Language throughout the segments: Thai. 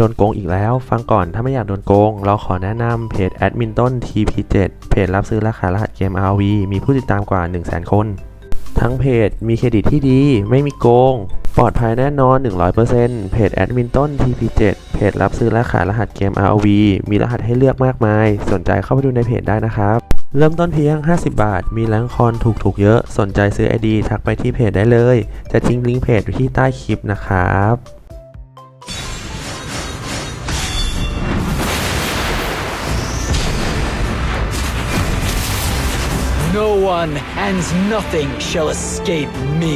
โดนโกงอีกแล้ว ฟังก่อนถ้าไม่อยากโดนโกง เราขอแนะนำเพจแอดมินต้น TP7 เพจรับซื้อราคารหัสเกม RV มีผู้ติดตามกว่า 100,000 คน ทั้งเพจมีเครดิตที่ดี ไม่มีโกง ปลอดภัยแน่นอน 100%เพจแอดมินต้น TP7 เพจรับซื้อและขายรหัสเกม RV มีรหัสให้เลือกมากมาย สนใจเข้าไปดูในเพจได้นะครับเริ่มต้นเพียง 50 บาท มีแรงคอนถูกๆเยอะ สนใจซื้อ ID ทักไปที่เพจได้เลย จะทิ้งลิงก์เพจไว้ที่ใต้คลิปนะครับ one and nothing shall escape me.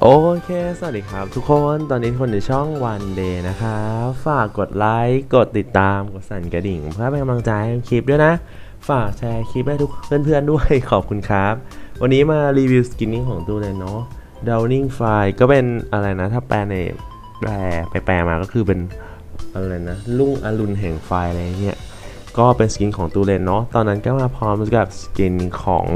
โอเค สวัสดีครับทุกคน ตอนนี้ทุกคนในช่อง One Day นะครับ ฝากกดไลค์ กดติดตาม กดสั่นกระดิ่ง เพื่อเป็นกำลังใจให้คลิปด้วยนะ ฝากแชร์คลิปให้ทุกเพื่อนๆด้วย ขอบคุณครับ วันนี้มารีวิวสกินนิ่งของตู้เลยเนาะ Downing Fire ก็เป็นอะไรนะ ถ้าแปลในแปลไปแปลมาก็คือเป็นอะไรนะลุ่งอรุณแห่งไฟอะไรเงี้ยก็เป็นสกินของตูเลนเนาะตอนนั้นก็มาพร้อมกับสกินของ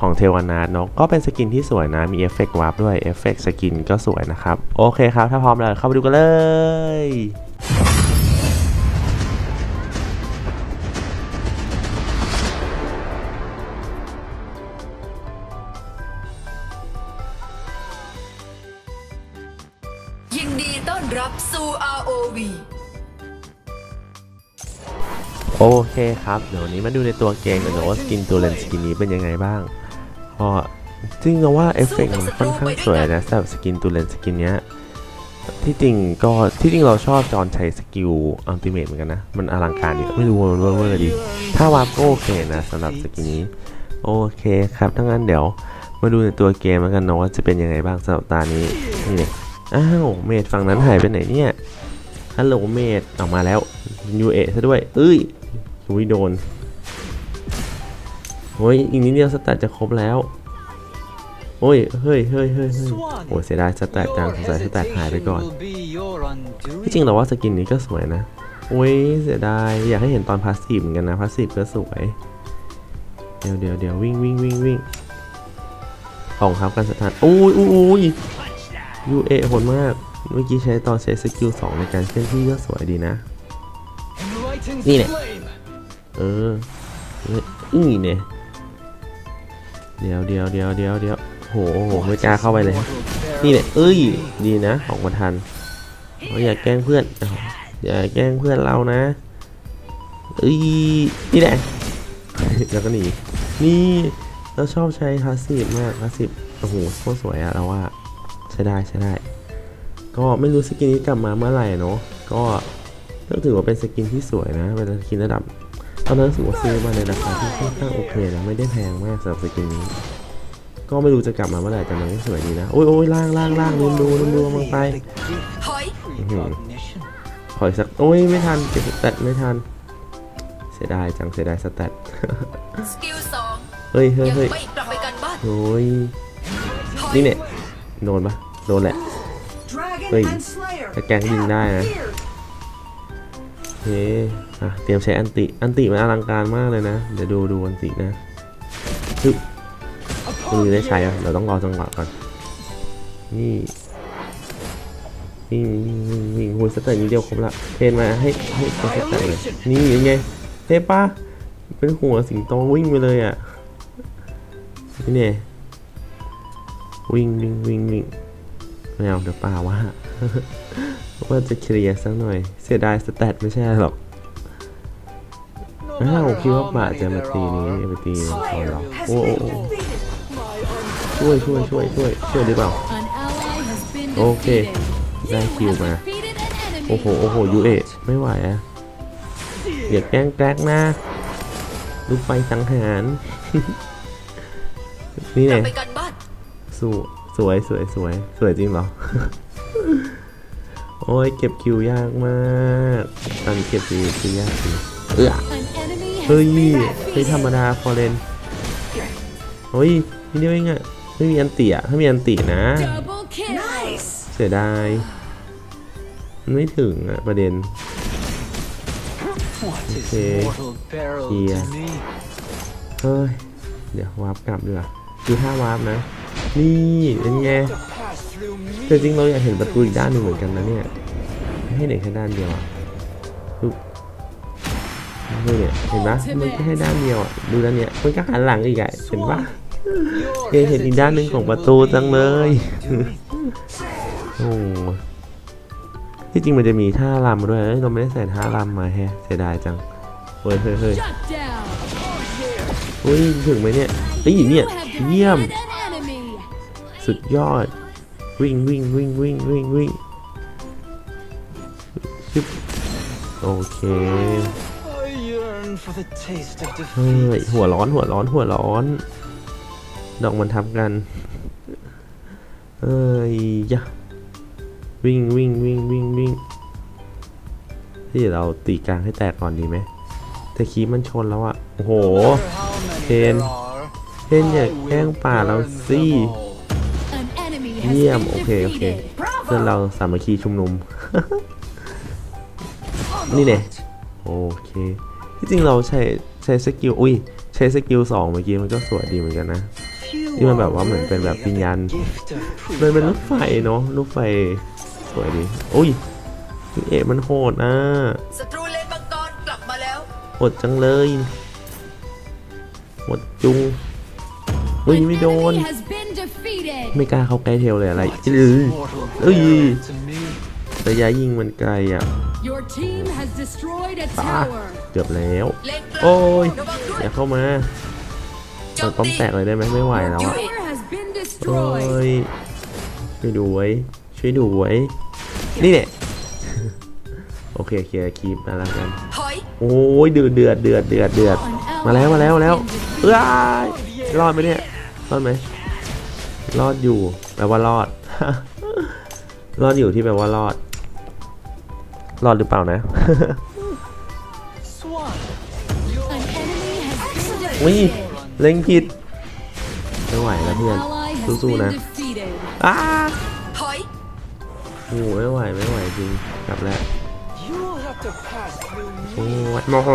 ของเทวนาทเนาะก็เป็นสกินที่สวยนะ มีเอฟเฟกต์วาร์ปด้วยเอฟเฟกต์สกินก็สวยนะครับ โอเคครับ ถ้าพร้อมแล้วเข้าไปดูกันเลย โอเคครับ เดี๋ยววันนี้มาดูในตัวเกมกันเนอะว่าสกินตัวเลนสกินนี้เป็นยังไงบ้างก็จริงๆว่าเอฟเฟกต์มันค่อนข้างสวยนะสำหรับสกินตัวเลนสกินเนี้ยที่จริงก็ที่จริงเราชอบจอนใช้สกิลอัลติเมทเหมือนกันนะ มันอลังการดีไม่รู้มันเวอร์ดี ถ้าวาร์ปก็โอเคนะสำหรับสกินนี้ โอเคครับถ้างั้นเดี๋ยวมาดูในตัวเกมแล้วกันเนาะว่าจะเป็นยังไงบ้างสำหรับตานี้นี่เลยอ้าวเมดฝั่งนั้นหายไปไหนเนี่ยฮัลโหลเมดออกมาแล้วยูเอซะด้วย เอ้ย อุ้ยโดนโอ้ยอีกนิดเดียวสแตทจะครบแล้ว โอ้ย เฮ้ยเฮ้ยเฮ้ยเฮ้ยโอ้ยเสียดายสแตทจังสงสัยสแตทหายไปก่อน Will be your ที่จริงเราว่าสกินนี้ก็สวยนะ โอ้ยเสียดาย อยากให้เห็นตอนพาสซีฟเหมือนกันนะพาสซีฟก็สวย เดี๋ยวเดี๋ยวเดี๋ยววิ่งวิ่งวิ่งวิ่งของครับการสถานโอ้ยโอ้ยโอ้ยยูเอโหดมาก เมื่อกี้ใช้ตอนใช้สกิลสองในการเคลื่อนที่ก็สวยดีนะ Enlightened Nhìn này. flame. เออเอ้ยอีเนี่ยเดี๋ยวเดี๋ยวเดี๋ยวเดี๋ยวเดี๋ยวโหโหไม่กล้าเข้าไปเลย นี่เนี่ยเอ้ย ดีนะของมาทันเราอย่าแกล้งเพื่อนออย่าแกล้งเพื่อนเรานะเอ้ยนี่แหละแล้วก็หนีนี่เราชอบใช้คลาสสิกมากคลาสสิกโอ้โหโคตรสวยอะเราว่าใช้ได้ใช้ได้ ก็ไม่รู้สกินนี้กลับมาเมื่อไหร่เนาะก็ก็ถือว่าเป็นสกินที่สวยนะเป็นสกินระดับ ตอนนั้นถือว่าซื้อมาในราคาที่ค่อนข้างโอเคนะไม่ได้แพงมากสำหรับสกินนี้ ก็ไม่รู้จะกลับมาเมื่อไหร่แต่มันก็สวยดีนะโอ้ยโอ้ยล่างล่างล่างลืมดูลืมดูมันไปถอย Precognition. ขออีกสักโอ้ยไม่ทันเก็บสแตทไม่ทัน เสียดายจังเสียดายสแตทสกิลสองเฮ้ยเฮ้ยยังเฮ้ยไม่กลับไปกันบ้านโอ้ยถอยนี่เนี่ยโดนปะโดนแหละ Dragon Ui, and Slayer. แต่แกงยิงได้นะ Here. เฮ้อะเตรียมใช้อันติ อันติมันอลังการมากเลยนะ เดี๋ยวดูดูอันตินะฮึบคุณได้ใช้อะเดี๋ยวต้องรอจังหวะก่อน นี่วิ่งวิ่งวิ่งหุ่นสเตอร์นิดเดียวครบละเทนมาให้ให้ตัวสเตอร์เลย นี่ยังไงเทปะเป็นหัวสิงโตวิ่งไปเลยอะนี่เนี่ยวิ่งวิ่งวิ่งวิ่งไม่เอาเดี๋ยวป่าว่า ว่าจะเคลียร์สักหน่อย เสียดายสแตทไม่ใช่หรอก No อ้าว matter คิดว่า how ป่า many จะมา there ตีนี้ are, ไปตีมังกรหรอ Has โอ้โอ้ been โอ้ defeated. ช่วยช่วยช่วยช่วยช่วยหรือเปล่า An ally has been โอเค defeated. ได้คิว You มา have defeated an enemy. โอ้โหโอ้โหยูเอะไม่ไหวอะอย่าแกล้งแกล้งนะลูกไปสังหาร นี่กไงลับไปกันบ้านสวยสวยสวยสวยสวยจริงเหรอ โอ้ยเก็บคิวยากมากตอนนี้เก็บคิวคิวยากจริงเออ An enemy has เฮ้ย been เฮ้ยธรรม defeated. ดาฟอร์เรนเฮ้ยนี่เดียวเองอะไม่มีอันติอะถ้ามีอันตินะ Double kill. Nice. เสียดายมันไม่ถึงอะประเด็น What is Okay. mortal peril Yeah. to me? เฮ้ยเดี๋ยววาร์ปกลับดีกว่าคือถ้าวาร์ปนะ นี่เป็นไง แต่จริงเราอยากเห็นประตูอีกด้านหนึ่งเหมือนกันนะเนี่ย ให้เด็กแค่ด้านเดียวอะดูเนี่ยเห็นปะมันแค่ด้านเดียวอะดูด้านเนี้ยมันก็หันหลังอีกอะเห็นปะเอยเห็นอีกด้านหนึ่งของประตูจังเลยโอ้ที่จริงมันจะมีท่ารำด้วยเราไม่ได้ใส่ท่ารำมาแฮะเสียดายจังเฮ้ยเฮ้ยเฮ้ยโอ้ยถึงไหมเนี่ยไอ้หยเนี่ยเยี่ยม สุดยอด วิ่งวิ่งวิ่งวิ่งวิ่งวิ่งชึบโอเคเฮ้ยหัวร้อนหัวร้อนหัวร้อน ดอกมันทับกันเอ้ยยะวิ่งวิ่งวิ่งวิ่งวิ่งที่เราตีกลางให้แตกก่อนดีไหมแต่คีมันชนแล้วอะโอ้โห No matter how many Ken. there are, เช่นอย่าแกล้งป่าเราสิ เยี่ย has ม been โอเค โอเค defeated. เพื่อนเราสามัคคีชุมนุม นี่เนี่ยโอเค ที่จริงเราใช้ใช้สกิล อุ้ย ใช้สกิลสองเมื่อกี้มันก็สวยดีเหมือนกันนะ You นี่มันแบบ are ว่าเหมือนเป็นแบบ worthy วิญญาณ of the gift of มันเป็นร freedom. ถไฟเนาะรถไฟสวยดีอุ้ยพี่เอะมันโหดนะศัตรูเลนมังกรกลับมาแล้วโหดจังเลยโหดจุงอุ้ย An ไม่โดน ไม่กล้าเข้าใกล้เทลเลยอะไร What อื is อ mortal Ui. peril to me? ระยะยิงมันไกลอะ Your team has destroyed a อะ tower. เกือบแล้วเลนกลางโอ้ยระวังด้วยอย่าเข้ามาโจเปิดมป้อมตีแตกเลยได้ไหมไม่ไหวแล้ว Your อะ tower has been โอ้ destroyed. ยช่วยดูไว้ช่วยดูไว้นี่เนี่ยโอเคเคลียร์คีปมาแล้วกันถอยโอ้ยเดือดเดือดเดือดเดือดเดือด An มาแล้ว ally มาแล้ว has มาแล้ว been เอ้ defeated. ยรอดไหมเนี่ยรอดไหม รอดอยู่ แปลว่ารอด รอดอยู่ที่แปลว่ารอด รอดหรือเปล่านะ Swan, An enemy has been อุ้ย defeated. เล็งผิด ไม่ไหวแล้ว An เพื่อน ally has สู้ๆ been นะ defeated. อ้าถอยโอ้โหไม่ไหวไม่ไหวจริง กลับแล้ว You will have to pass through โอ้ me. ยโมโห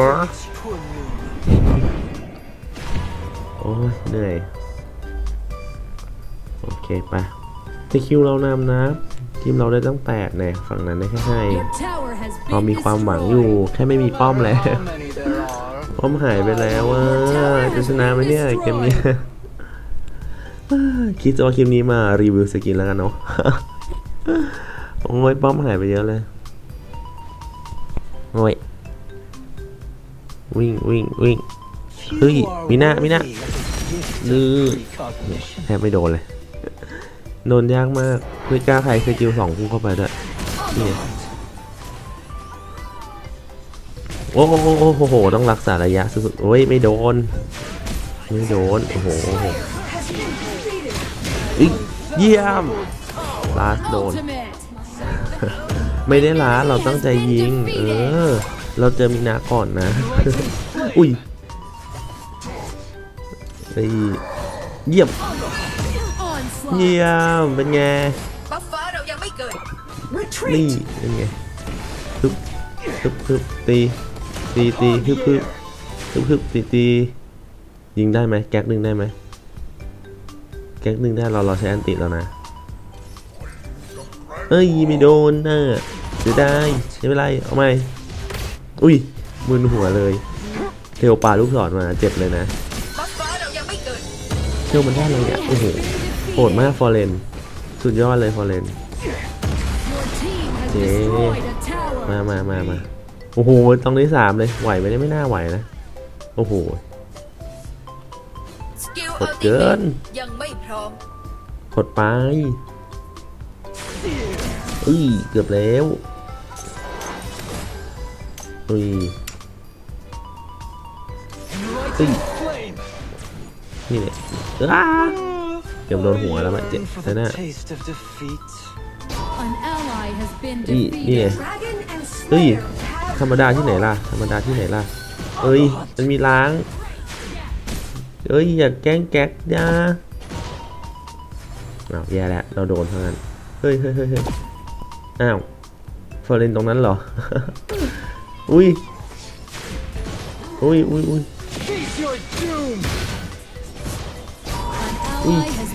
Poor me. โอ้ยเหนื่อยโอเค ไปทีคิวเรานำนะทีมเราได้ตั้งแปดเนี่ยฝั่งนั้นได้แค่ให้ Your tower has เรา been มีความหวังอยู่ destroyed. แค่ไม่มีป้อมแล้ว how many there are. ป้อมหายไปแล้วว่าจะชนะไหมเนี่ยเกมเนี้ยคิดจะว่าคลิปนี้มารีวิวสกินแล้วกันเนาะโอ้ยป้อมหายไปเยอะเลยโอ้ยวิ่งวิ่งวิ่ง Few Ui, are Mina, Mina. worthy of the gift of ดื้อ precognition. แทบไม่โดนเลย โดนยากมากไม่กล้าใครสกิลสองพุ่งเข้าไปด้วยนี่โอ้โหโอ้โห ต้องรักษาระยะสุดๆโอ้ย ไม่โดน ไม่โดน โอ้โหอี๋เยี่ยมลาสโดน ไม่ได้ล้าเราตั้งใจยิง เออ เราเจอมินาก่อนนะ อุ้ยไอ้เยี่ยม เยี่ยมเป็นไงบัฟฟ้าเรายังไม่เกิดนี่เป็นไงฮึบฮึบฮึบตีตีตีฮึบฮึบฮึบฮึบตีตียิงได้ไหมแก๊กหนึ่งได้ไหมแก๊กหนึ่งได้เราเราใช้อันติแล้วนะเอ้ยไม่โดนน่ะเสียดายไม่เป็นไรเอาไหมอุ้ยมึนหัวเลยเทวปลาลูกศรมาเจ็บเลยนะบัฟฟ้าเรายังไม่เกิดเทวมันได้อะไรเนี่ยโอ้โห โหดมากฟอร์เรนสุดยอดเลยฟอร์เรน Your team has Yeah. destroyed a tower. มามามามาโอ้โหตรงที่สามเลยไหวไหมเนี่ยไม่น่าไหวนะ โอ้โหสกิลกอัดลติเกินยังไม่พร้อมกดไปอุ้ยเกือบแล้วอุ้ย Ui. Flame. นี่เนี่ยอ้าเกือบโดนหัวแล้วมันเจ็บ Yearn for แต่ the น่า taste of defeat. An ally has been นี่นี่ไง defeated. Dragon and เฮ้ย Slayer have ธรรมดาที่ไหนล่ะธรรมดาที่ไหนล่ะเอ้ยมันมีล้างเอ้ยอย่าแกล้งแก๊กนะอ้าวแย่แล้วเราโดนเท่านั้นเฮ้ยเฮ้ยเฮ้ยเฮ้ยอ้าวฟอร์เรนตรงนั้นเหรออุ้ยอุ้ยอุ้ยอุ้ย Face your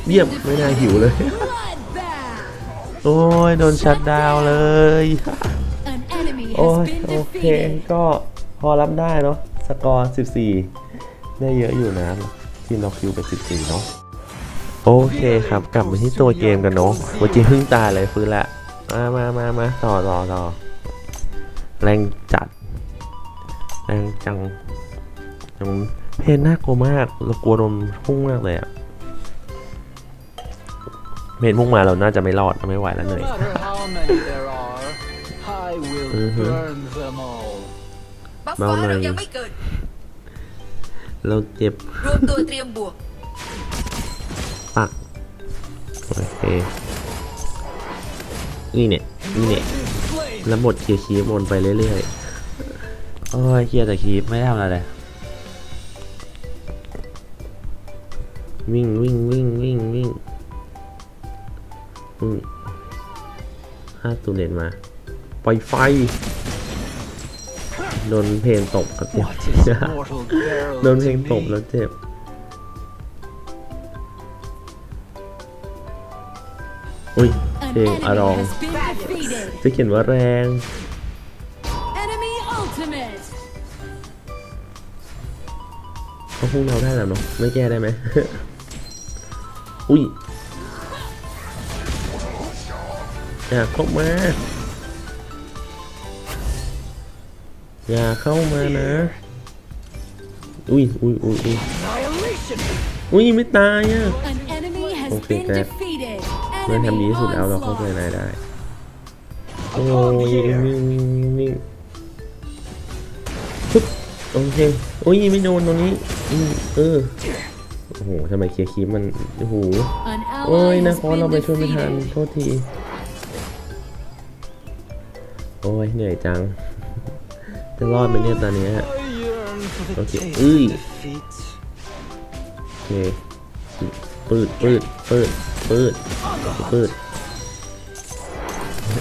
doom! An ally has เยี่ยม been ไม่น่า defeated. หิวเลย Bloodbath. โอ้ยโดนชัดดาวน์เลย An enemy โอ้ has ย been โอเค defeated. ก็พอรับได้เนาะสกอร์ 14 ได้เยอะอยู่นะทีมเราคิวไป 14 เนาะโอเคครับ กลับมาที่ตัวเกมกันเนาะเมื่อกี้เพิ่งตายเลยฟื้นละ มามามามาต่อต่อต่อแรงจัด แรงจังจังเพนน่ากลัวมากเรากลัวโดนพุ่งมากเลยอะ เพนพุ่งมาเราน่าจะไม่รอดไม่ไหวแล้วเห No นื่อย matter how many there are, I will Mhm. burn them all. บัฟเบาฟ้าหน่อยเรายังไม่เกิด เราเจ็บรวมตัวเตรียมบวก ปักโอเคนี่เนี่ยนี่เนี่ย Flame! แล้วหมดเคลียร์คีบวนไปเรื่อยๆโอ้ยเคลียร์แต่คีบไม่ได้ทำอะไรเลยวิ่งวิ่งวิ่งวิ่งวิ่ง อืมห้าตูเน็ตมาปล่อยไฟ โดนเพลงตบครับเจ็บ What is mortal peril โดนเพลง to ตบ me? แล้วเจ็บอุ้ย An เพลงอารอง enemy has been defeated. จะเขียนว่าแรง Enemy ultimate. เขาพุ่งเราได้แล้วเนาะไม่แก้ได้ไหม อุ้ย อย่าเข้ามา อย่าเข้ามานะ อุ้ยอุ้ยอุ้ยอุ้ย Annihilation! อุ้ยไม่ตายอะ An enemy has Okay, been Dad. defeated. เมื่อ Enemy ทำดีที่สุดแล้วเราเข้าใจ onslaught. นายได้ โอ้ยนิ่งนิ่งนิ่งปึ๊บโอเคโอ้ยไม่โดนตรงนี้อืมเออโอ้โหทำไมเคลียร์คีบมันโอ้โห An โอ้ย ally นะ has คอเรา been ไปช่วยไม่ทัน defeated. โทษทีโอ้ยเหนื่อยจัง จะรอดไหมเนี่ยตอนเนี้ย I yearn for the Okay. taste Ui. of defeat. โอเคปืดปืดปืดปืดปืด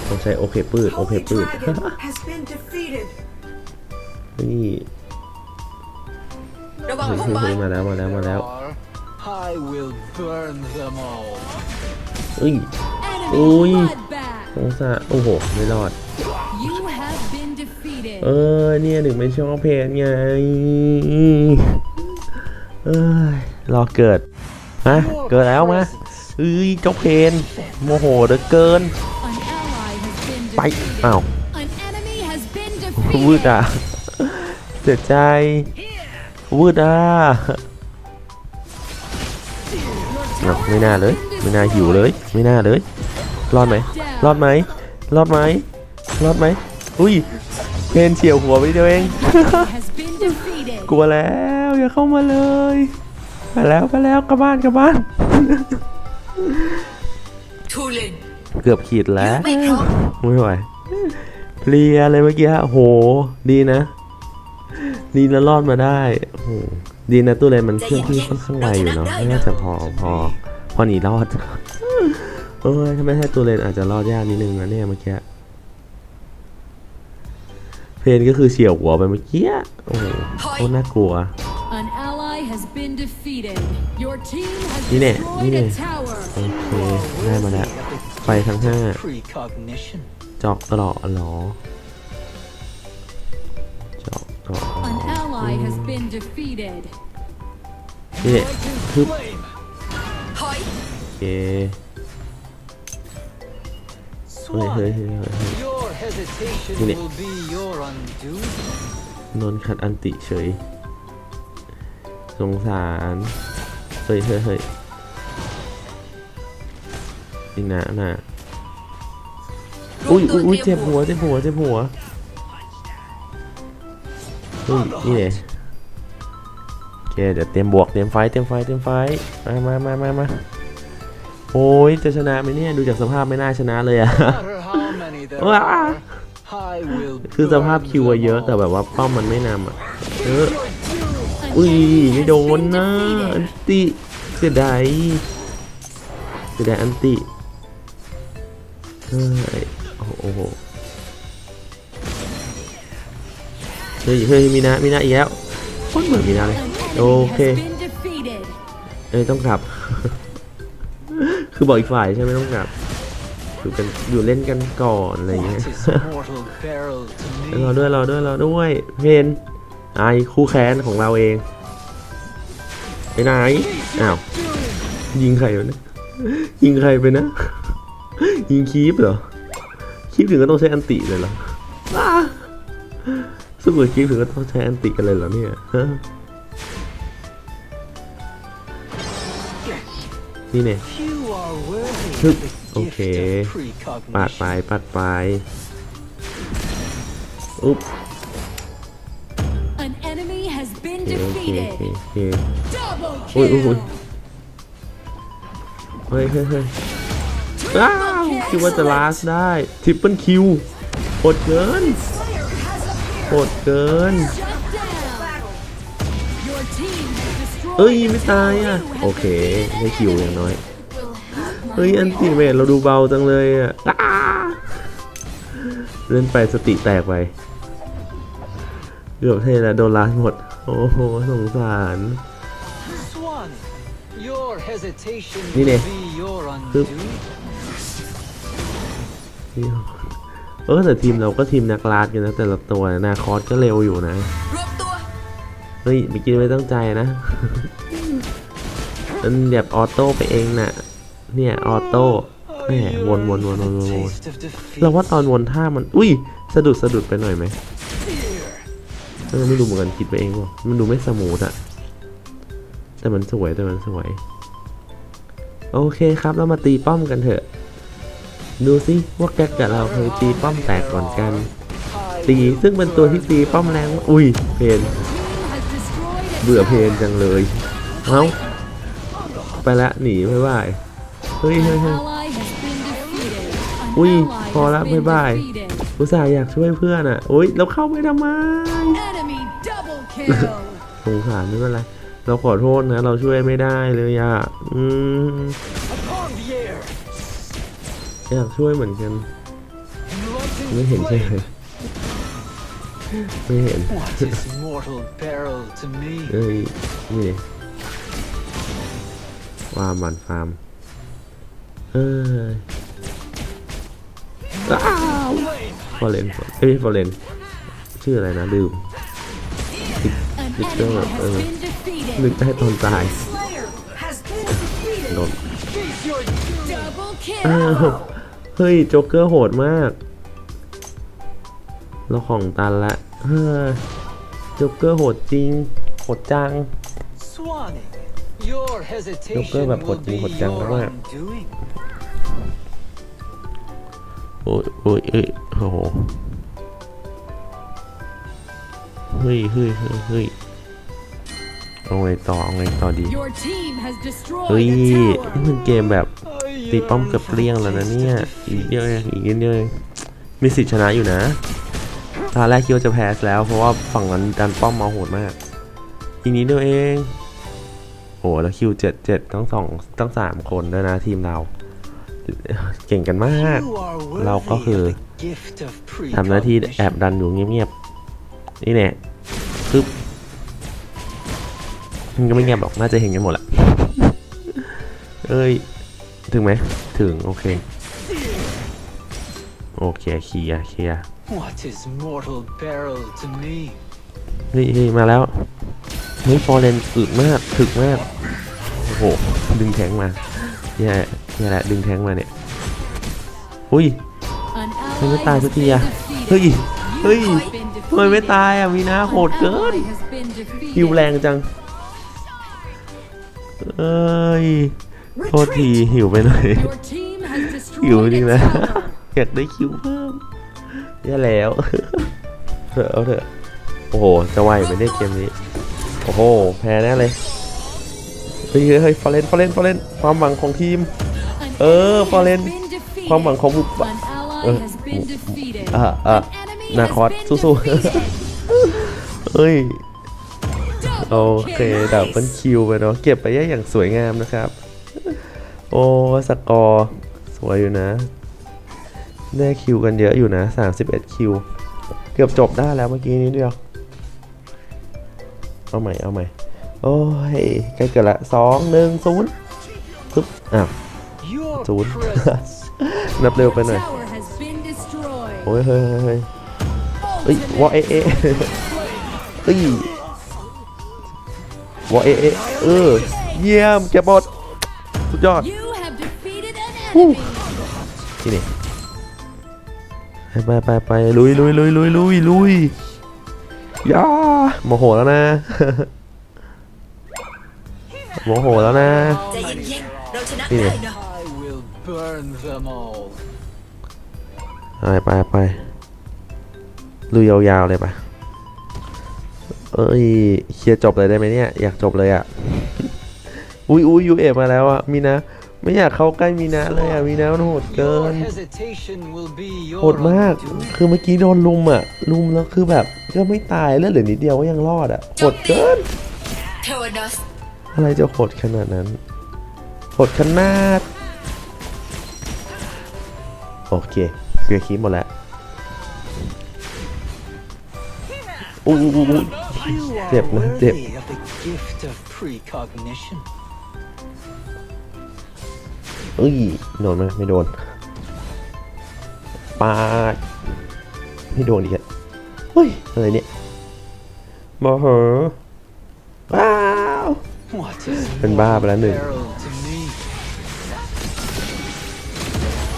ต้องใช้โอเคปืดโอเคปืด has been defeated. นี่ระวังเฮ้ยพุ่มเฮ้ยไม้เฮ้ยมาแล้วมาแล้วมาแล้ว Are, I will burn them all. เอ้ย Enemy Ui. bloodbath. สงสารโอ้โห ไม่รอด You have been defeated. เออเนี่ยหนึ่งไม่ชอบเพนไงเอ้ยรอเกิดฮะเกิดแล้วมาเอ้ยเจ้าเพนโมโหเหลือเกิน An ally has been ไป defeated. อ้าว An enemy has been วืด defeated. อะเสียใจวืดอะอ้าวไม่น่าเลย ไม่น่าหิวเลย ไม่น่าเลย รอดไหมรอดไหมรอดไหม รอดไหมอุ้ยเพนเฉียวหัวไปเดียวเอง Has been defeated. กลัวแล้วอย่าเข้ามาเลยไปแล้วไปแล้วกลับบ้านกลับบ้านทูเลนเกือบขีดแล้วไม่พร้อมไม่ไหวเพลียเลยเมื่อกี้โห ดีนะ ดีนะรอดมาได้โอ้โหดีนะตู้เลนมันเคลื่อนที่ค่อนข้างไวอยู่เนาะไม่น่าจะพอพอพอหนีรอดเอ้ยถ้าไม่ใช่ตัวเลนอาจจะรอดยากนิดนึงนะเนี่ยเมื่อกี้ เพนก็คือเฉียวหัวไปเมื่อกี้ โอ้โหโคตรน่ากลัว An ally has been defeated. Your team has นี่เนี่ย destroyed นี่เนี่ย a tower. โอเค ได้มาแล้ว ไปทั้งห้า Precognition. เจอกตลอดหรอเจอกตลอด An ally has been defeated. นี่เนี่ยฮึบ Flame. ถอยโอเคเฮ้ยเฮ้ย Swan. เฮ้ย เฮ้ยเฮ้ย Your hesitation Nhìn này. will be your undoing. โดนขัดอันติเฉย สงสาร เฮ้ยเฮ้ยเฮ้ยนี่นะน่ะรวอุ้มยตัวอุ้ยเตรีเจ็ยบมบหัววกเจ็บหัวเจ็บหัวเฮ้ยนี่เนี่ยโอเคเดี๋ยวเตรียมบวกเตรียมไฟเตรียมไฟเตรียมไฟมามามามามาโอ้ยจะชนะไหมเนี่ยดูจากสภาพไม่น่าชนะเลยอะ No matter คือสภาพ burn คิวอะ them เยอะ all. แต่แบบว่าป้อมมันไม่นำอะเออ An อุ้ย enemy ไม่ has โดน been นะอัน defeated. ติเสียดายเสียดายอันติเฮ้ยโอ้โหโอ้โหเฮ้ยเฮ้ยมีนะมีนะอีกแล้วโคตรเหมือนมีนาเลย An โอ enemy เค has been defeated. เอ้ยต้องกลับ คือบอกอีกฝ่ายใช่ไหมต้องกลับอยู่กันอยู่เล่นกันก่อนอะไรอย่างเงี้ย What is mortal peril to รอ me? ด้วยรอด้วยรอด้วยเพนไอคู่แค้นของเราเองไปไหนอ้าวยิงใครวะเนี่ยยิงใครไปนะ ยิงคีปเหรอคีปถึงก็ต้องใช้อันติเลยเหรออ้าสู้กับคีปถึงก็ต้องใช้อันติกันเลยเหรอเนี่ยฮะนี่เนี่ย You are worthy ฮึ of the โอเค gift of ปาด precognition. ไปปัดไป อุ๊บ An enemy has been โอเคโอเค defeated. โอเค Double โอ้ยโอ้ยโอ้ย kill. เฮ้ยเฮ้ยเฮ้ยอ้าวคิดว่าจะลาสได้ทริปเปิลคิวโหดเกินโหดเกิน Shut down. Your team has destroyed เอ้ย a ไม่ตายอะ tower. You โอ have เคได้คิวอย่างน้อยเฮ้ยอันติเมทเราดูเบาจังเลยอะอ้าเล่นไปสติแตกไป เกือบเทแล้วโดนลาสหมด โอ้โหสงสาร Swan, your hesitation Đi nè. will be your Cướp. undoing. เออแต่ทีมเราก็ทีมนักลาดกันนะแต่ละตัวนาคอสก็เร็วอยู่นะรวมตัวเฮ้ยเมื่อกี้ไม่ตั้งใจนะมันแบบออโต้ไปเองน่ะ เนี่ยออโต้แหม Oh, วนวนวนวนวน a วน taste of defeat. เราว่าตอนวนท่ามัน อุ้ยสะดุดสะดุดไปหน่อยไหม Fear. เออไม่รู้เหมือนกันคิดไปเองว่ามันดูไม่สมูทอะแต่มันสวยแต่มันสวย โอเคครับเรามาตีป้อมกันเถอะ ดูสิว่าแกกกับเราเคยตีป้อมแตกก่อนกันตีซึ่งเป็นตัวที่ตีป้อมแรงมาอุ้ยเพนเบื่อเพนจังเลยเอ้าไปละหนีไม่ไหวเฮ้ยเฮ้ยเฮ้ยพอละ been บ๊ายบาย อุตส่าห์อยากช่วยเพื่อนอะอุ้ยเราเข้าไปทำไม Enemy double kill. สงสารไม่เป็นไร เราขอโทษนะ เราช่วยไม่ได้เลยอะอืม Upon the air. อยากช่วยเหมือนกัน Enlightened ไม่เห็นใช่ไหม flame. ไม่เห็น What is mortal peril to me? เอ้ยนี่วาร์มมันฟาร์มเอ้ยอ้าว ฟอเรนเอ้ยฟอเรนชื่ออะไรนะลืม An Let's enemy go, has uh, been defeated. นึกได้ตอนตาย Slayer has been defeated. โดน Face your doom. Double อ้าว kill. เฮ้ยโจ๊กเกอร์โหดมาก เราของตันละเฮ้ยโจ๊กเกอร์โหดจริง โหดจัง Swanning, your hesitation Joker แบบ will กดจริง be กดจัง your มาก undoing. โอ้ยโอ้ยเอ้ยโอ้โหเฮ้ยเฮ้ยเฮ้ยเฮ้ยเอาไงต่อเอาไงต่อดี Your team has destroyed เฮ้ย a นี่ tower. มันเกมแบบตีป้อมเกือบเกลี้ยงแล้วนะเนี่ย อีกนิดเดียวเองอีกนิดเดียวเองมีสิทธิ์ชนะอยู่นะตอนแรกคิดว่าจะแพ้แล้ว เพราะว่าฝั่งนั้นดันป้อมมาโหดมาก อีกนิดเดียวเอง โอ้แล้วคิวเจ็ดเจ็ดทั้งสองทั้งสามคนด้วยนะทีมเรา เก่งกันมาก You are เราก็ worthy คือ of the gift of ทำหน้าที่แอบ precognition. ดันอยู่เงียบๆ นี่แน่คือมันก็ไม่เงียบหรอก น่าจะเห็นกันหมดแหละ เอ้ย ถึงไหม ถึง โอเค โอเคเคลียร์เคลียร์ What is mortal peril to me? เฮ้ยเฮ้ยมาแล้ว เฮ้ย ฟอร์เรนอึดมาก ถึกมาก โอ้โห ดึงแทงมา แย่แย่แหละดึงแทงมาเนี่ย อุ้ย An ทำไม ally ไม่ตาย has สักที been อะ defeated. เฮ้ย เฮ้ย You have been ทำไมไม่ defeated. ตายอะมีนาโหด An เกิน ally has been defeated. ฮิวแรงจัง เอ้ย โทษทีหิวไปหน่อย Your team has หิว destroyed จริง a นะ tower. อยากได้คิวเพิ่มแย่แล้วเถอะเอาเถอะ โอ้โห จะไหวไหมเนี่ยเกมนี้ โอ้โห แพ้แน่เลยเฮ้ยเฮ้ยเฮ้ยฟอร์เรนฟอร์เรนฟอร์เรนความหวังของทีม An Ờ, enemy Fallen. has been defeated. ความหวังของบุป An ally Ờ, has been defeated. อะอะ An enemy นา has คอส been สู้ defeated. ๆเฮ้ยโอ Double เค kill. ดับเบิลคิวไปเนาะเก็บไปได้อย่างสวยงามนะครับ โอ้สกอร์สวยอยู่นะได้คิวกันเยอะอยู่นะ 31 คิว เกือบจบได้แล้วเมื่อกี้นี้เดียวโอเอาใหม่ เอาใหม่ โอ้ยใกล้เกิดละสองหนึ่งศูนย์ปึ๊บอ้าว Your Dude. presence นับเร็วไปหน่อย Tower has been destroyed. โอ้ยเฮ้ยเฮ้ยเฮ้ยเอ้ยวอเอะเอะเอ้ยวอเอะเอะเออเยี่ยมเก็บบอดสุดยอด You have defeated an enemy. ที่นี่ไปไปไปลุยลุยลุยลุยลุยลุยย่าโมโหแล้วนะ โมโหแล้วนะใจเย็นๆเราชนะนี่ไงได้เนาะ I will burn them all. ไปไปไปลุยยาวๆเลยปะเอ้ยเคลียร์จบเลยได้ไหมเนี่ย อยากจบเลยอะ อุ้ยอุ้ยยูเอมาแล้วอะ มีนะ ไม่อยากเข้าใกล้มีนะเลยอะ มีนะมันโหดเกิ Your น hesitation will be โห your ดมาก undoing. คือเมื่อกี้โดนลุมอะ ลุมแล้วคือแบบก็ไม่ตายเลือดเหลือนิดเดียวก็ยังรอดอะโหดเกิน เทวดัส อะไรจะโหดขนาดนั้นโหดขนาด โอเคเคลียร์คีย์หมดแล้วอู้อู้อู้อู้ You are เจ็บนะเจ็บ worthy of the gift of precognition. เอ้ยโดนไหมไม่โดนปาดไม่โดนอีกอะเฮ้ยอะไรเนี่ยมาเหรอว้าว What is เป็นบ้าไปแล้วหนึ่ง peril to me?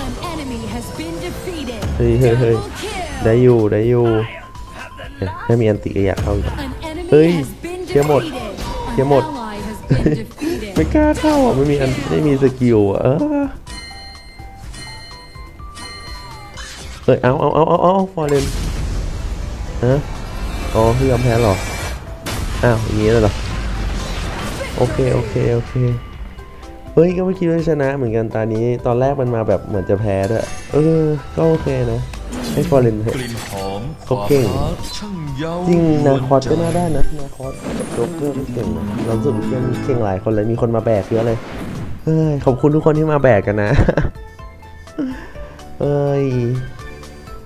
An enemy has been defeated. เฮ้ยเฮ้ยเฮ้ย Double kill. ได้อยู่ได้อยู่เอ๊ะถ้ามีอันติก็อยากเข้าอยู่ An enemy Ơi, has been kia một. defeated. Kia An một. ally has been defeated. ไม่กล้าเข้าอะไม่มีอันไม่มีสกิลอะเออเอ้ยเอาเอาเอาเอาเอาฟอร์เรนฮะอ๋อคือยอมแพ้เหรออ้าวอย่างนี้เลยเหรอ โอเคโอเคโอเคเฮ้ยก็ไม่คิดว่าชนะเหมือนกันตานี้ ตอนแรกมันมาแบบเหมือนจะแพ้ด้วยเออ ก็โอเคนะให้ฟอร์เรนเถอะ กลิ่นหอมเขาเก่งความรักช่างเย้าจริงนาคอสก็น่าได้นะนาคอสโจ๊กเกอร์ก็เก่งนะเรารู้สึกว่าเก่งเก่งหลายคนเลยมีคนมาแบกเยอะเลยเฮ้ยขอบคุณทุกคนที่มาแบกกันนะเอ้ย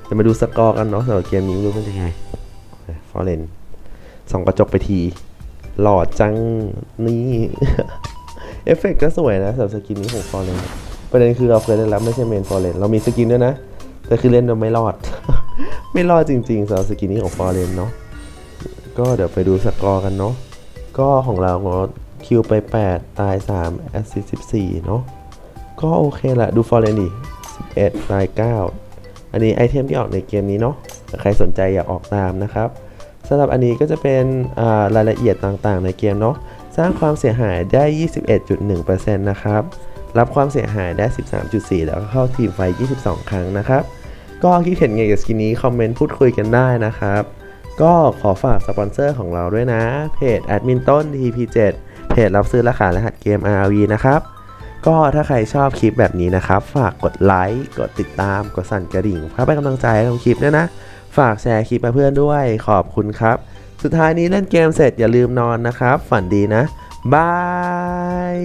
จะมาดูสกอร์กันเนาะสำหรับเกมนี้ไม่รู้เป็นยังไงฟอร์เรนส่องกระจกไปที หล่อจังนี่ เอฟเฟกต์ก็สวยนะสำหรับสกินนี้ของฟอร์เรนประเด็นคือเราเคยได้รับไม่ใช่เมนฟอร์เรนเรามีสกินด้วยนะ แต่คือเล่นโดยไม่รอด ไม่รอดจริงๆสำหรับสกินนี้ของฟอร์เรนเนาะก็เดี๋ยวไปดูสกอร์กันเนาะก็ของเราเนาะคิวไป 8 ตาย 3 แอสซิส14 เนาะก็โอเคแหละดูฟอร์เรนดิ11 ตาย 9 อันนี้ไอเทมที่ออกในเกมนี้เนาะใครสนใจอยากออกตามนะครับ สำหรับอันนี้ก็จะเป็นรายละเอียดต่างๆ ในเกมเนาะสร้างความเสียหายได้ 21.1%นะครับ รับความเสียหายได้ 13.4 แล้วก็เข้าทีมไฟ 22 ครั้งนะครับ ก็คิดเห็นไงกับสกินนี้ คอมเมนต์พูดคุยกันได้นะครับ ก็ขอฝากสปอนเซอร์ของเราด้วยนะ เพจแอดมินต้น TP7 เพจรับซื้อและขารหัสเกม RV นะครับ ก็ถ้าใครชอบคลิปแบบนี้นะครับ ฝากกดไลค์ กดติดตาม กดสั่นกระดิ่งเพื่อเป็นกำลังใจให้ทำคลิปด้วยนะ ฝากแชร์คลิปมาเพื่อนด้วยขอบคุณครับ สุดท้ายนี้เล่นเกมเสร็จอย่าลืมนอนนะครับ ฝันดีนะบาย